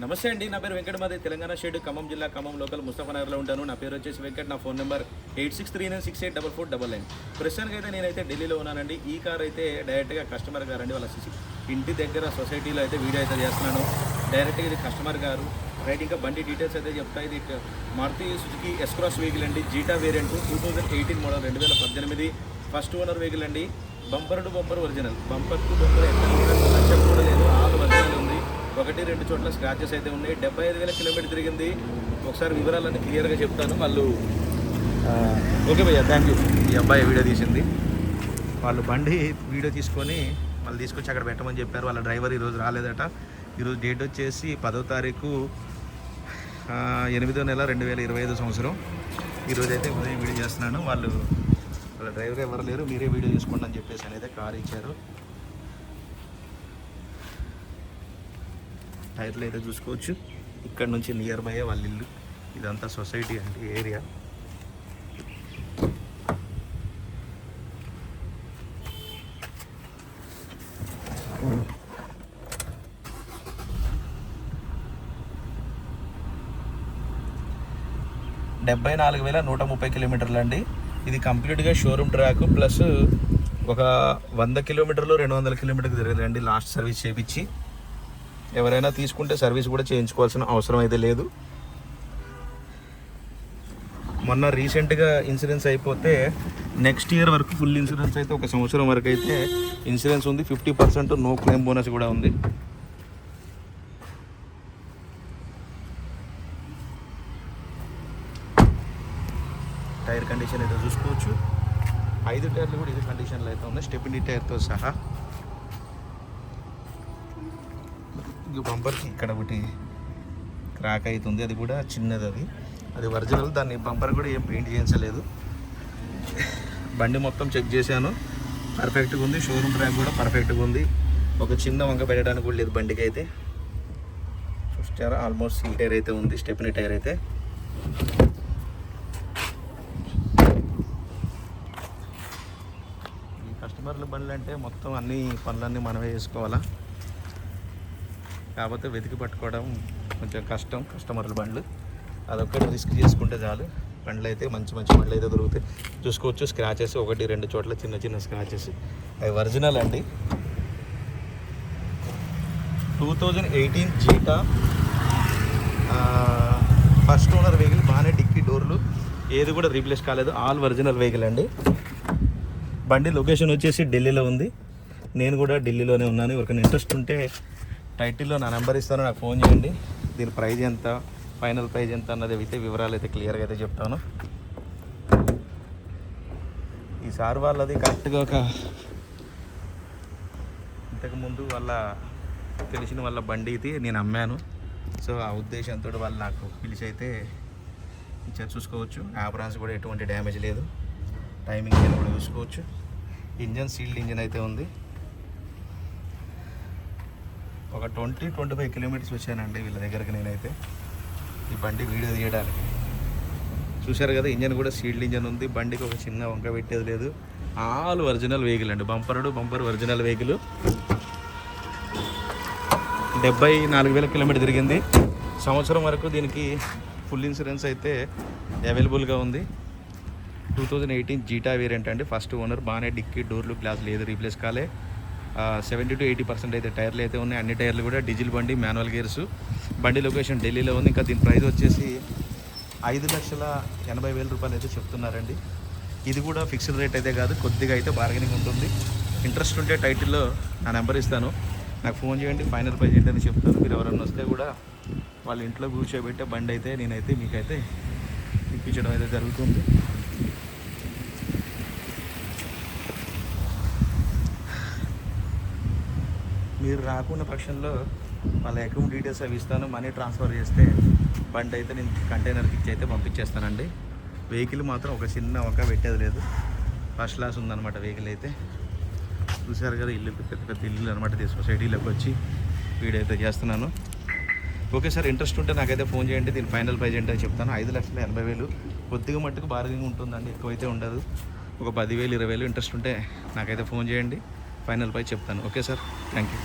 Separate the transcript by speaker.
Speaker 1: నమస్తే అండి నా పేరు వెంకటమాది తెలంగాణ షేడ్ ఖమ్మం జిల్లా ఖమ్మం లోకల్ ముస్తఫానగర్లో ఉంటాను. నా పేరు వచ్చేసి వెంకట్ నా phone number eight six three nine six eight double four double nine. ప్రస్తుతానికి అయితే నేనైతే ఢిల్లీలో ఉన్నానండి. ఈ కార్ అయితే డైరెక్ట్గా కస్టమర్ గారు అండి వాళ్ళ సిసి ఇంటి దగ్గర సొసైటీలో అయితే వీడియో అయితే చేస్తున్నాను. డైరెక్ట్గా ఇది కస్టమర్ గారు రైట్ ఇంకా బండి డీటెయిల్స్ అయితే చెప్తా. ఇది Maruti Suzuki S Cross vehicle అండి Zeta variant two thousand eighteen model రెండు వేల పద్దెనిమిది. ఫస్ట్ ఓనర్ వెహికల్ అండి bumper to bumper original bumper to bumper ఎక్కడ కూడా లేదు ఆరు ఒరిజినల్ ఒకటి రెండు చోట్ల స్క్రాచెస్ అయితే ఉన్నాయి. డెబ్బై ఐదు వేల కిలోమీటర్ తిరిగింది. ఒకసారి వివరాలన్నీ క్లియర్గా చెప్తాను. వాళ్ళు ఓకే భయ్య థ్యాంక్ యూ ఈ అబ్బాయి వీడియో తీసింది. వాళ్ళు బండి వీడియో తీసుకొని వాళ్ళు తీసుకొచ్చి అక్కడ పెట్టమని చెప్పారు. వాళ్ళ డ్రైవర్ ఈరోజు రాలేదట. ఈరోజు డేట్ వచ్చేసి పదో తారీఖు ఎనిమిదో నెల రెండు వేల ఇరవై ఐదో సంవత్సరం. ఈరోజు అయితే ఉదయం వీడియో చేస్తున్నాను. వాళ్ళు వాళ్ళ డ్రైవర్ ఎవరు లేరు. మీరే వీడియో తీసుకోండి అని చెప్పేసి అనేది కార్ ఇచ్చారు. టైర్లు అయితే చూసుకోవచ్చు. ఇక్కడ నుంచి నియర్ బై వాళ్ళ ఇల్లు. ఇదంతా సొసైటీ అంటే ఏరియా. డెబ్బై నాలుగు వేల నూట ముప్పై కిలోమీటర్లు అండి. ఇది కంప్లీట్గా షోరూమ్ ట్రాక్ ప్లస్ ఒక వంద కిలోమీటర్లు రెండు వందల కిలోమీటర్లు తిరగదండి. లాస్ట్ సర్వీస్ చేపించి. ఎవరైనా తీసుకుంటే సర్వీస్ కూడా చేయించుకోవాల్సిన అవసరం అయితే లేదు. మొన్న రీసెంట్గా ఇన్సూరెన్స్ అయిపోతే నెక్స్ట్ ఇయర్ వరకు ఫుల్ ఇన్సూరెన్స్ అయితే ఒక సంవత్సరం వరకు అయితే ఇన్సూరెన్స్ ఉంది. Fifty percent no claim bonus కూడా ఉంది. టైర్ కండిషన్ అయితే చూసుకోవచ్చు. ఐదు టైర్లు కూడా ఇది కండిషన్లో అయితే ఉంది స్టెపినీ టైర్తో సహా. బంపర్కి ఇక్కడ ఒకటి క్రాక్ అవుతుంది అది కూడా చిన్నది అది. అది ఒరిజినల్ దాన్ని బంపర్ కూడా ఏం పెయింట్ చేయించలేదు. బండి మొత్తం చెక్ చేశాను. పర్ఫెక్ట్గా ఉంది షోరూమ్ ట్రాక్ కూడా పర్ఫెక్ట్గా ఉంది. ఒక చిన్న వంక పెట్టడానికి కూడా లేదు బండికి అయితే. చూస్తారా ఆల్మోస్ట్ సీ టైర్ అయితే ఉంది స్టెప్ని టైర్ అయితే. ఈ కస్టమర్ల బండ్లు అంటే మొత్తం అన్ని పనులన్నీ మనమే చేసుకోవాలా? కాకపోతే వెతికి పట్టుకోవడం కొంచెం కష్టం కస్టమర్ల బండ్లు. అదొక్కటి రిస్క్ చేసుకుంటే చాలు. బండ్లు అయితే మంచి మంచి బండ్లు అయితే దొరుకుతాయి. చూసుకోవచ్చు స్క్రాచెస్ ఒకటి రెండు చోట్ల చిన్న చిన్న స్క్రాచెస్ అవి ఒరిజినల్ అండి. Two thousand eighteen Zeta first owner vehicle బాగానే డిక్కీ డోర్లు. ఏది కూడా రీప్లేస్ కాలేదు. ఆల్ ఒరిజినల్ వెహికల్ అండి. బండి లొకేషన్ వచ్చేసి ఢిల్లీలో ఉంది. నేను కూడా ఢిల్లీలోనే ఉన్నాను. ఎవరికైనా ఇంట్రెస్ట్ ఉంటే టైటిల్లో నా నెంబర్ ఇస్తాను నాకు ఫోన్ చేయండి. దీని ప్రైజ్ ఎంత ఫైనల్ ప్రైజ్ ఎంత అన్నది అయితే వివరాలు అయితే క్లియర్గా అయితే చెప్తాను. ఈ సార్ వాళ్ళది కరెక్ట్గా ఒక ఇంతకుముందు వాళ్ళ తెలిసిన వాళ్ళ బండి అయితే నేను అమ్మాను. సో ఆ ఉద్దేశంతో వాళ్ళు నాకు పిలిచి అయితే ఇచ్చారు. చూసుకోవచ్చు. యాప్రాన్స్ కూడా ఎటువంటి డ్యామేజ్ లేదు. టైమింగ్ కూడా చూసుకోవచ్చు. ఇంజన్ సీల్డ్ ఇంజన్ అయితే ఉంది. ఒక ట్వంటీ ట్వంటీ ఫైవ్ కిలోమీటర్స్ వచ్చానండి వీళ్ళ దగ్గరికి నేనైతే. ఈ బండి వీడియో తీయడానికి. చూశారు కదా ఇంజన్ కూడా సీల్డ్ ఇంజన్ ఉంది. బండికి ఒక చిన్న వంక పెట్టేది లేదు. ఆల్ ఒరిజినల్ వెహికల్ అండి. బంపరుడు బంపర్ ఒరిజినల్ వెహికల్. డెబ్బై నాలుగు వేల కిలోమీటర్ తిరిగింది. సంవత్సరం వరకు దీనికి ఫుల్ ఇన్సూరెన్స్ అయితే అవైలబుల్గా ఉంది. Two thousand eighteen Zeta variant అండి. ఫస్ట్ ఓనర్ బాగానే డిక్కీ డోర్లు గ్లాస్ లేదు రీప్లేస్ కాలే. సెవెంటీ టు ఎయిటీ పర్సెంట్ అయితే టైర్లు అయితే ఉన్నాయి. అన్ని టైర్లు కూడా డీజిల్ బండి మాన్యువల్ గేర్స్. బండి లొకేషన్ ఢిల్లీలో ఉంది. ఇంకా దీని ప్రైస్ వచ్చేసి ఐదు లక్షల ఎనభై వేల రూపాయలు అయితే చెప్తున్నారండి. ఇది కూడా ఫిక్స్డ్ రేట్ అయితే కాదు కొద్దిగా అయితే బార్గెనింగ్ ఉంటుంది. ఇంట్రెస్ట్ ఉంటే టైటిల్లో నా నెంబర్ ఇస్తాను. నాకు ఫోన్ చేయండి ఫైనల్ ప్రైజ్ ఏంటని చెప్తాను. మీరు ఎవరైనా వస్తే కూడా వాళ్ళ ఇంట్లో కూర్చోబెట్టే బండి అయితే నేనైతే మీకైతే ఇప్పించడం అయితే జరుగుతుంది. మీరు రాకున్న పక్షంలో వాళ్ళ అకౌంట్ డీటెయిల్స్ అవి ఇస్తాను మనీ ట్రాన్స్ఫర్ చేస్తే బండి అయితే నేను కంటైనర్కి ఇచ్చి అయితే పంపించేస్తానండి. వెహికల్ మాత్రం ఒక చిన్న ఒక పెట్టేది లేదు. ఫస్ట్ క్లాస్ ఉందన్నమాట వెహికల్ అయితే. చూసారు కదా ఇల్లు పెద్ద పెద్ద ఇల్లు అనమాట సొసైటీలోకి వచ్చి వీడైతే చేస్తున్నాను. ఓకే సార్ ఇంట్రెస్ట్ ఉంటే నాకైతే ఫోన్ చేయండి దీని ఫైనల్ ప్రైజ్ ఏంటని చెప్తాను. ఐదు లక్షల ఎనభై వేలు. కొద్దిగా మట్టుకు బార్గెనింగ్ ఉంటుందండి ఎక్కువైతే ఉండదు. ఒక పదివేలు ఇరవై వేలు ఇంట్రెస్ట్ ఉంటే నాకైతే ఫోన్ చేయండి. ఫైనల్ పై చెప్తాను. Okay sir? Thank you